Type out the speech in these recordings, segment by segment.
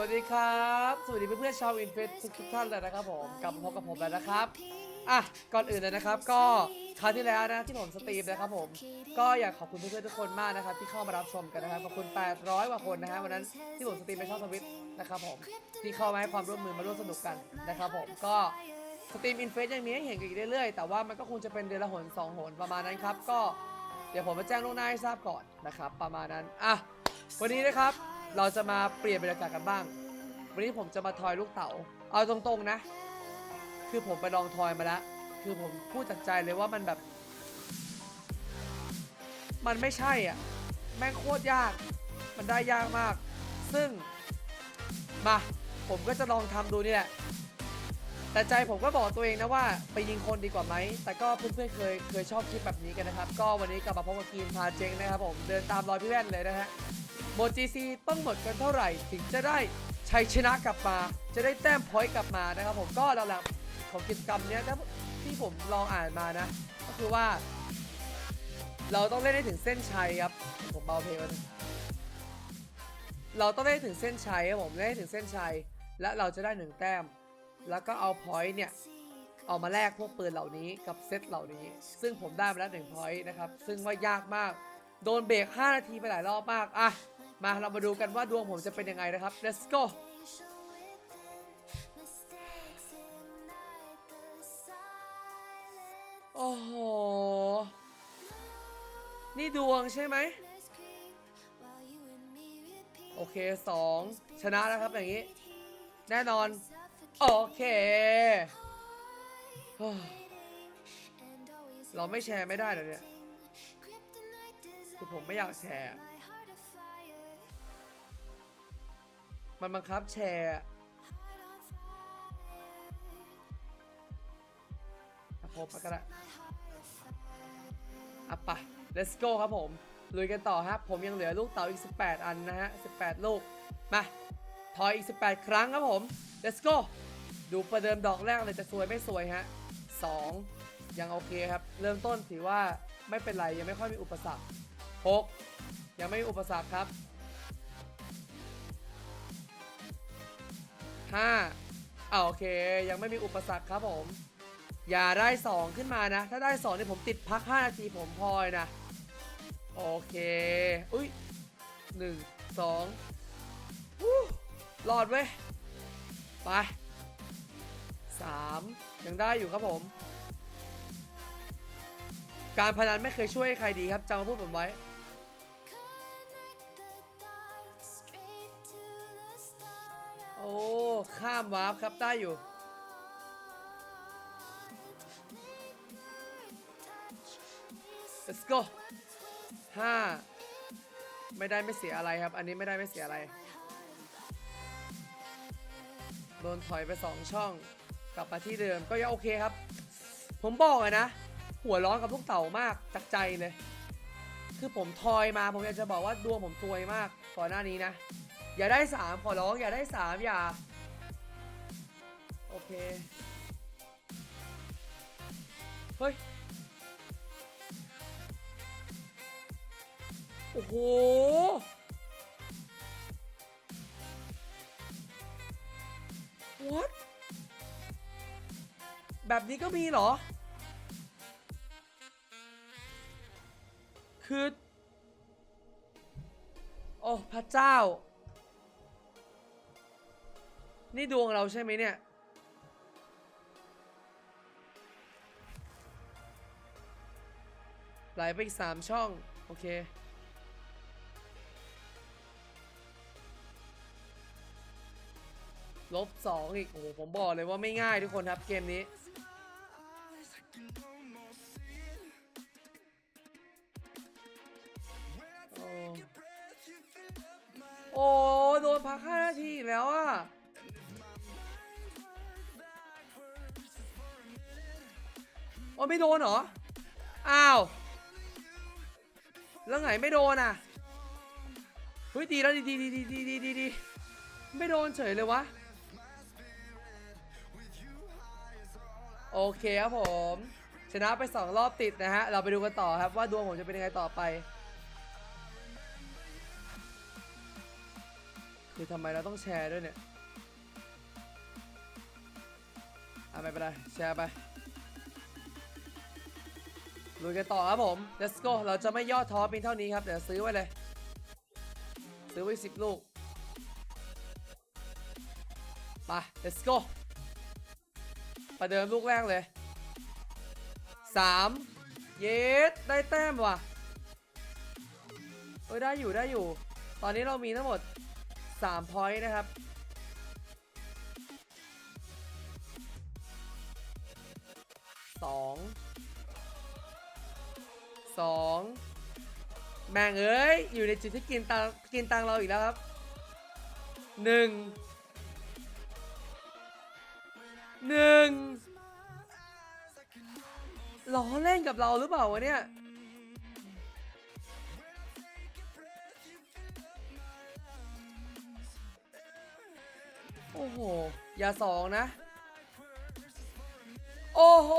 วัสดีครับ สวัสดีเพื่อนๆชาวอินเฟสทุกๆท่านเลยนะครับผมกลับมาพบกับผมแล้วนะครับอะก่อนอื่นเลยนะครับ ก็คราวที่แล้วนะที่ผมสตรีมนะครับผมก็อยากขอบคุณเพื่อนๆทุกคนมากนะครับ ที่เข้ามารับชมกันนะครับขอบคุณ 800กว่าคนนะฮะวันนั้นที่ผมสตรีมในช่องทวิตนะครับผมที่เข้ามาให้ความร่วมมือมาร่วมสนุกกันนะครับผมก็สตรีมอินเฟสยังมีให้เห็นกันอีกเรื่อยๆแต่ว่ามันก็คงจะเป็นเดือนละหนสองหนประมาณนั้นครับก็เดี๋ยวผมมาแจ้งล่วงหน้าให้ทราบก่อนนะครับ ประมาณนั้นอะวันนี้นะครับ เราจะมาเปลี่ยนบรรยากาศกันบ้าง วันนี้ผมจะมาทอยลูกเต๋า เอาตรงๆนะ คือผมไปลองทอยมาแล้ว คือผมพูดจากใจเลยว่ามันแบบ มันไม่ใช่อะ แม่งโคตรยาก มันได้ยากมาก ซึ่ง มา ผมก็จะลองทำดูนี่แหละ แต่ใจผมก็บอกตัวเองนะว่า ไปยิงคนดีกว่าไหม แต่ก็เพื่อนๆเคยเคยชอบคลิปแบบนี้กันนะครับ ก็วันนี้กลับมาพบกับกีนพาเจงนะครับผม เดินตามรอยพี่แว่นเลยนะฮะ โมจีซีต้องหมดกันเท่าไหร่ถึงจะได้ชัยชนะกลับมา จะได้แต้มพอยต์กลับมานะครับผมก็หลักๆของกิจกรรมเนี้ยนะที่ผมลองอ่านมานะ ก็คือว่า เราต้องเล่นให้ถึงเส้นชัยครับ ผมเบาเพลงมันเราต้องเล่นให้ถึงเส้นชัยครับผมเล่นให้ถึงเส้นชัย และเราจะได้หนึ่งแต้ม แล้วก็เอาพอยต์เนี่ยเอามาแลกพวกปืนเหล่านี้กับเซตเหล่านี้ ซึ่งผมได้มาแล้วหนึ่งพอยต์นะครับ ซึ่งว่ายากมาก โดนเบรก 5 นาทีไปหลายรอบมาก อะ มาเรามาดูกันว่าดวงผมจะเป็นยังไงนะครับ let's go โอ้โห นี่ดวงใช่ไหม โอเค2ชนะแล้วครับอย่างนี้ แน่นอน โอเคเฮ้ยเราไม่แชร์ไม่ได้เหรอเนี่ย คือผมไม่อยากแชร์ มันบังคับแชร์อะพบก็ได้อะปะ let's go ครับผม ลุยกันต่อครับ ผมยังเหลือลูกเต๋าอีก 18 อันนะฮะ 18 ลูก มาทอยอีก 18 ครั้งครับผม let's go ดูประเดิมดอกแรกเลยจะสวยไม่สวยฮะ 2 ยังโอเคครับ เริ่มต้นถือว่าไม่เป็นไร ยังไม่ค่อยมีอุปสรรค 6 ยังไม่มีอุปสรรคครับ 5อ่าโอเค ยังไม่มีอุปสรรคครับผม อย่าได้ 2 ขึ้นมานะ ถ้าได้2เนี่ยผมติดพัก 5 นาทีผมพลอยนะ โอเค อุ้ยหนึ่งสองรอดเว้ย ไปสามยังได้อยู่ครับผม การพนันไม่เคยช่วยใครดีครับจำมาพูดผมไว้ อ้ข้ามวาร์ปครับได้อยู่ let's go ห้าไม่ได้ไม่เสียอะไรครับ อันนี้ไม่ได้ไม่เสียอะไรโดนถอยไปสองช่อง กลับมาที่เดิมก็ยังโอเคครับ ผมบอกเลยนะ หัวร้อนกับลูกเต่ามากจากใจเลย คือผมทอยมาผมอยากจะบอกว่าดวงผมซวยมากก่อนหน้านี้นะ อย่าได้สามขอร้องอย่าได้สามอย่า โอเค เฮ้ย โอ้โห what แบบนี้ก็มีเหรอ คือ โอ้ พระเจ้า นี่ดวงเราใช่ไหมเนี่ย ไหลไปอีกสามช่อง โอเค ลบสองอีก โอ้โห ผมบอกเลยว่าไม่ง่ายทุกคนครับเกมนี้ โอ้ไม่โดนเหรอ อ้าว แล้วไงไม่โดนอะเฮ้ยดีแล้วดีดีดีดีดีดีดีไม่โดนเฉยเลยวะ โอเคครับผม ชนะไปสองรอบติดนะฮะ เราไปดูกันต่อครับว่าดวงผมจะเป็นยังไงต่อไป คือทำไมเราต้องแชร์ด้วยเนี่ยอะไม่เป็นไรแชร์ไป ลุยกันต่อครับผม let's go เราจะไม่ย่อท้อเพียงเท่านี้ครับ เดี๋ยวซื้อไว้เลย ซื้อไว้สิบลูกไป let's go ประเดิมลูกแรกเลยสามเยสได้แต้มว่ะเอ้ยได้อยู่ได้อยู่ ตอนนี้เรามีทั้งหมด3 point นะครับสอง สองแม่งเอ้ย อยู่ในจุดที่กินตังกินตังเราอีกแล้วครับหนึ่งหนึ่งล้อเล่นกับเราหรือเปล่าวะเนี่ยโอ้โห อย่าสองนะ โอ้โห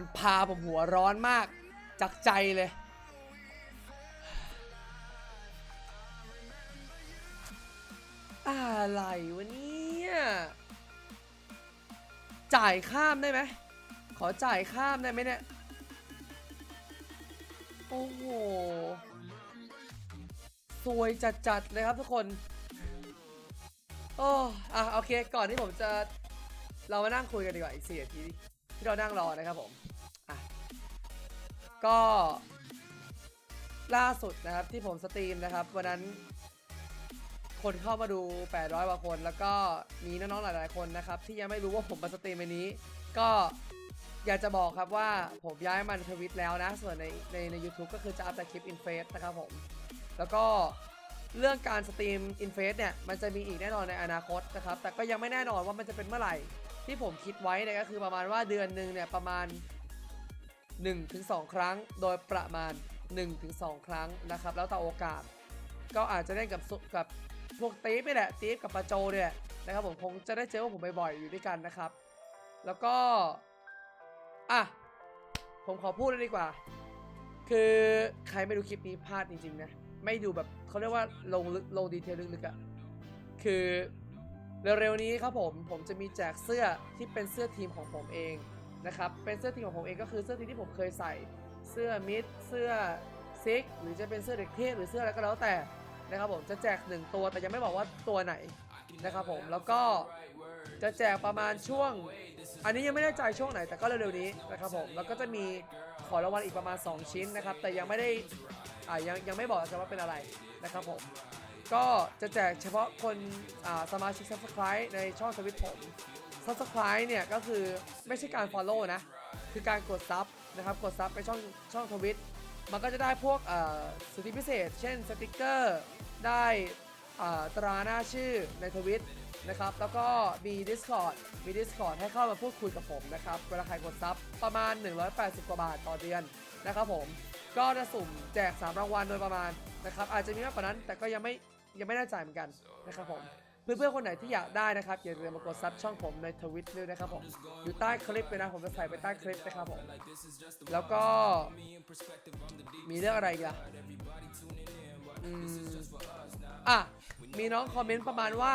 มันพาผมหัวร้อนมากจากใจเลย อะไรวะเนี่ยจ่ายข้ามได้ไหม ขอจ่ายข้ามได้ไหมเนี่ย โอ้โหสวยจัดๆเลยครับทุกคน โอ้อะโอเค ก่อนที่ผมจะเรามานั่งคุยกันดีกว่าอีกสี่นาทีที่เรานั่งรอนะครับผม ก็ล่าสุดนะครับที่ผมสตรีมนะครับวันนั้น คนเข้ามาดู 800กว่าคน แล้วก็มีน้องๆหลาย ๆ คนนะครับ ที่ยังไม่รู้ว่าผมมาสตรีมในนี้ ก็อยากจะบอกครับว่าผมย้ายมันทวิตแล้วนะ ส่วนในในใน u t u b e ก็คือจะอัพแต่คลิปอินเฟสนะครับผม แล้วก็เรื่องการสตรีมอินเฟสเนี่ยมันจะมีอีกแน่นอนในอนาคตนะครับ แต่ก็ยังไม่แน่นอนว่ามันจะเป็นเมื่อไหร่ ที่ผมคิดไว้เนี่ยก็คือประมาณว่าเดือนหนึ่งเนี่ยประมาณ 1-2 ครั้งโดยประมาณ 1-2 ครั้งนะครับ แล้วแต่โอกาส ก็อาจจะเล่นกับสุกับพวกตีฟนี่แหละตีฟกับปาโจเนี่ยนะครับผมคงจะได้เจอว่าผมบ่อยๆอยู่ด้วยกันนะครับ แล้วก็ อะ ผมขอพูดเลยดีกว่า คือใครไม่ดูคลิปนี้พลาดจริงๆนะ ไม่ดูแบบเขาเรียกว่าลงลึกลงดีเทลลึกๆอะ่ะคือเร็วๆนี้ครับผมผมจะมีแจกเสื้อที่เป็นเสื้อทีมของผมเอง นะครับเป็นเสื้อทีมของผมเองก็คือเสื้อทีมที่ผมเคยใส่เสื้อมิดเสื้อซิกหรือจะเป็นเสื้อเด็กเทพหรือเสื้ออะไรก็แล้วแต่นะครับผมจะแจกหนึ่งตัวแต่ยังไม่บอกว่าตัวไหนนะครับผมแล้วก็จะแจกประมาณช่วง อันนี้ยังไม่แน่ใจช่วงไหนแต่ก็เร็วๆนี้นะครับผมแล้วก็จะมีขอรางวัลอีกประมาณ 2 ชิ้นนะครับแต่ยังไม่ได้อ่ายังยังไม่บอกจะว่าเป็นอะไรนะครับผมก็จะแจกเฉพาะคนอ่าสมาชิก Subscribe ในช่องสวิตผม Subscribe เนี่ยก็คือไม่ใช่การ Follow นะ คือการกดซับนะครับ กดซับไปช่องช่องทวิต มันก็จะได้พวกสิทธิพิเศษ เช่นสติกเกอร์ ได้ตราหน้าชื่อในทวิตนะครับ แล้วก็มี Discord มี Discord ให้เข้ามาพูดคุยกับผมนะครับ เวลาใครกดซับประมาณ 180 กว่าบาทต่อเดือนนะครับผม ก็จะสุ่มแจก 3 รางวัลโดยประมาณนะครับ อาจจะมีมากกว่านั้น แต่ก็ยังไม่ยังไม่แน่ใจเหมือนกันนะครับผม เพื่อนๆคนไหนที่อยากได้นะครับอย่าลืมมากดซับช่องผมในทวิตด้วยนะครับผมอยู่ใต้คลิปเลยนะผมจะใส่ไปใต้คลิปนะครับผมแล้วก็มีเรื่องอะไรอีกล่ะอะมีน้องคอมเมนต์ประมาณว่า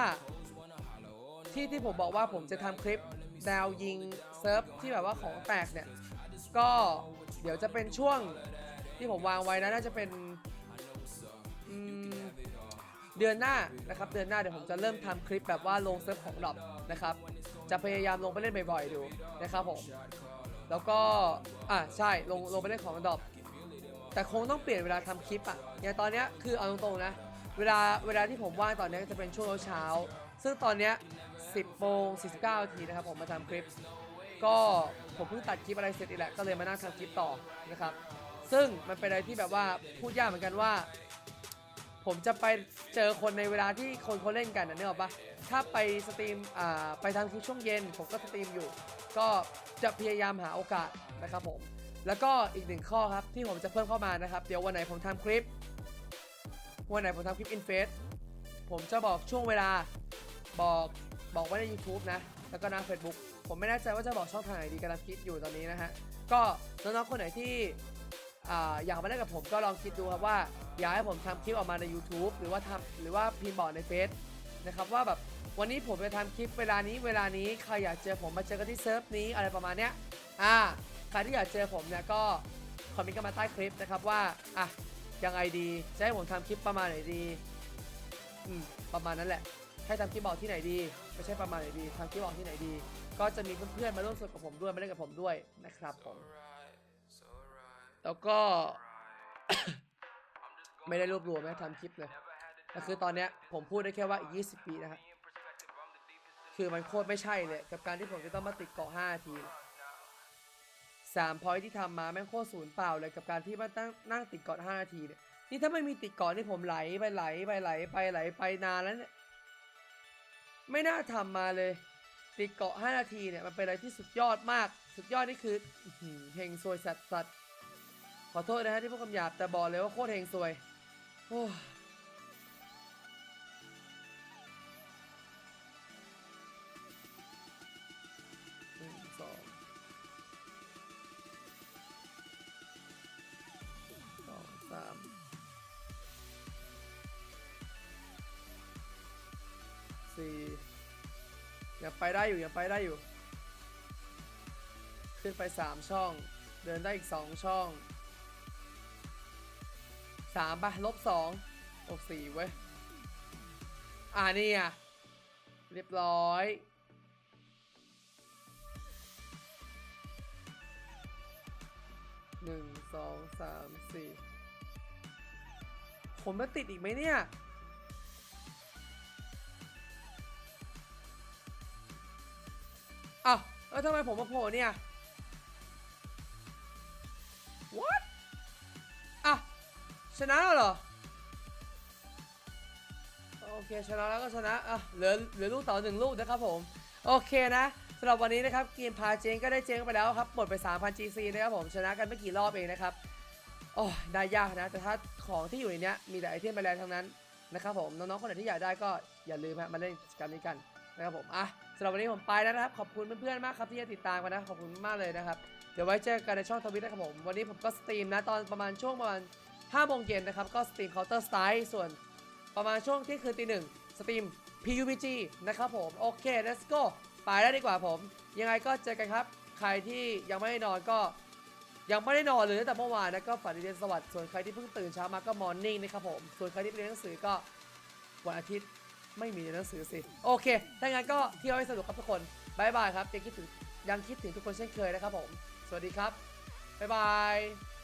ที่ที่ผมบอกว่าผมจะทำคลิปแนวยิงเซิร์ฟที่แบบว่าของแตกเนี่ย ก็เดี๋ยวจะเป็นช่วงที่ผมวางไว้นะน่าจะเป็น เดือนหน้านะครับเดือนหน้าเดี๋ยวผมจะเริ่มทำคลิปแบบว่าลงเซิร์ฟของดรอปนะครับจะพยายามลงไปเล่นบ่อยๆดูนะครับผมแล้วก็อะใช่ลงลงไปเล่นของดรอปแต่คงต้องเปลี่ยนเวลาทำคลิปอะอย่างตอนนี้คือเอาตรงๆนะ เวลาเวลาที่ผมว่างตอนนี้จะเป็นช่วงเช้า ซึ่งตอนนี้ 10โมง49นาทีนะครับผมมาทำคลิป ก็ผมเพิ่งตัดคลิปอะไรเสร็จอีกแหละก็เลยมานั่งทำคลิปต่อนะครับ ซึ่งมันเป็นอะไรที่แบบว่าพูดยากเหมือนกันว่า ผมจะไปเจอคนในเวลาที่คนเขาเล่นกันนะเนี่ยหรอปะถ้าไปสตรีมอ่าไปทำคลิปช่วงเย็นผมก็สตรีมอยู่ ก็จะพยายามหาโอกาสนะครับผม แล้วก็อีกหนึ่งข้อครับที่ผมจะเพิ่มเข้ามานะครับ เดี๋ยววันไหนผมทำคลิป วันไหนผมทำคลิปอินเฟสผมจะบอกช่วงเวลาบอกบอกไว้ใน YouTube นะ แล้วก็หน้า Facebook ผมไม่แน่ใจว่าจะบอกช่องทางไหนดีกำลังคิดอยู่ตอนนี้นะฮะ ก็น้องๆคนไหนที่ อ่าอยากมาเล่นกับผมก็ลองคิดดูครับว่า อยากให้ผมทำคลิปออกมาใน YouTube หรือว่าทำหรือว่าพิมพ์บอกในเฟซนะครับว่าแบบวันนี้ผมจะทำคลิปเวลานี้เวลานี้ใครอยากเจอผมมาเจอกันที่เซิร์ฟนี้อะไรประมาณเนี้ยอ่าใครที่อยากเจอผมเนี่ยก็คอมเมนต์กันมาใต้คลิปนะครับว่าอะยังไงดีจะให้ผมทำคลิปประมาณไหนดีอืมประมาณนั้นแหละ ให้ทำคลิปบอกที่ไหนดี ไม่ใช่ประมาณไหนดีทำคลิปบอกที่ไหนดี ก็จะมีเพื่อนๆมาร่วมสนุกกับผมด้วยมาเล่นกับผมด้วยนะครับผม แล้วก็ ไม่ได้รวบรวมไม่ได้ทำคลิปเลยแต่คือตอนเนี้ยผมพูดได้แค่ว่าอีก 20 ปีนะครับคือมันโคตรไม่ใช่เลยกับการที่ผมจะต้องมาติดเกาะ5นาทีสามพอยที่ทำมาแม่งโคตรศูนย์เปล่าเลยกับการที่มาตั้งนั่งติดเกาะ5นาทีเนี่ยนี่ถ้าไม่มีติดเกาะนี่ผมไหลไปไหลไปไหลไปไหลไปนานแล้วเนี่ยไม่น่าทำมาเลย ติดเกาะ5นาทีเนี่ยมันเป็นอะไรที่สุดยอดมาก สุดยอดนี่คืออื้อหือเฮงซวยสัตว์สัตว์ ขอโทษนะฮะที่พูดคำหยาบแต่บอกเลยว่าโคตรเฮงซวยโอ้หนึ่งสองสองสามสี่ยังไปได้อยู่ยังไปได้อยู่ ขึ้นไปสามช่อง เดินได้อีกสองช่อง สามปะลบสองลบสี่เว้ย อ่านี่อะ เรียบร้อย หนึ่งสองสามสี่ผมจะติดอีกไหมเนี่ยอ้าวแล้วทำไมผมมาโผล่เนี่ย ชนะแล้วเหรอ โอเคชนะแล้วก็ชนะอะเหลือเหลือลูกต่อหนึ่งลูกนะครับผม โอเคนะสำหรับวันนี้นะครับเกมพาเจงก็ได้เจงไปแล้วครับหมดไป 3,000 GC นะครับผมชนะกันไม่กี่รอบเองนะครับโอ้ยได้ยากนะ แต่ถ้าของที่อยู่ในนี้มีแต่ไอเทมแบรนด์ทั้งนั้นนะครับผมน้องๆคนไหนที่อยากได้ก็อย่าลืมฮะมาเล่นกิจกรรมนี้กันนะครับผมอะสำหรับวันนี้ผมไปแล้วนะครับ ขอบคุณเพื่อนๆมากครับที่ติดตามกันนะขอบคุณมากเลยนะครับเดี๋ยวไว้เจอกันในช่องทวิตนะครับผมวันนี้ผมก็สตรีมนะตอนประมาณช่วงประมาณ 5โมงเย็นนะครับ ก็สตรีม Counter Strike ส่วนประมาณช่วงที่คืนตีหนึ่งสตรีม PUBG นะครับผม โอเค let's go ไปแล้ดีกว่าผม ยังไงก็เจอกันครับ ใครที่ยังไม่ได้นอนก็ยังไม่ได้นอนเลยตั้งแต่เมื่อวานนะก็ฝันดีเรียนสวัสดิ์ส่วนใครที่เพิ่งตื่นเช้ามาก็มอร์นิ่งนะครับผม ส่วนใครที่ไปเรียนหนังสือก็วันอาทิตย์ไม่มีหนังสือสิโอเคถ้างั้นก็เที่ยวให้สนุกครับทุกคนบายบายครับยังคิดถึงยังคิดถึงทุกคนเช่นเคยนะครับผม สวัสดีครับบ๊ายบาย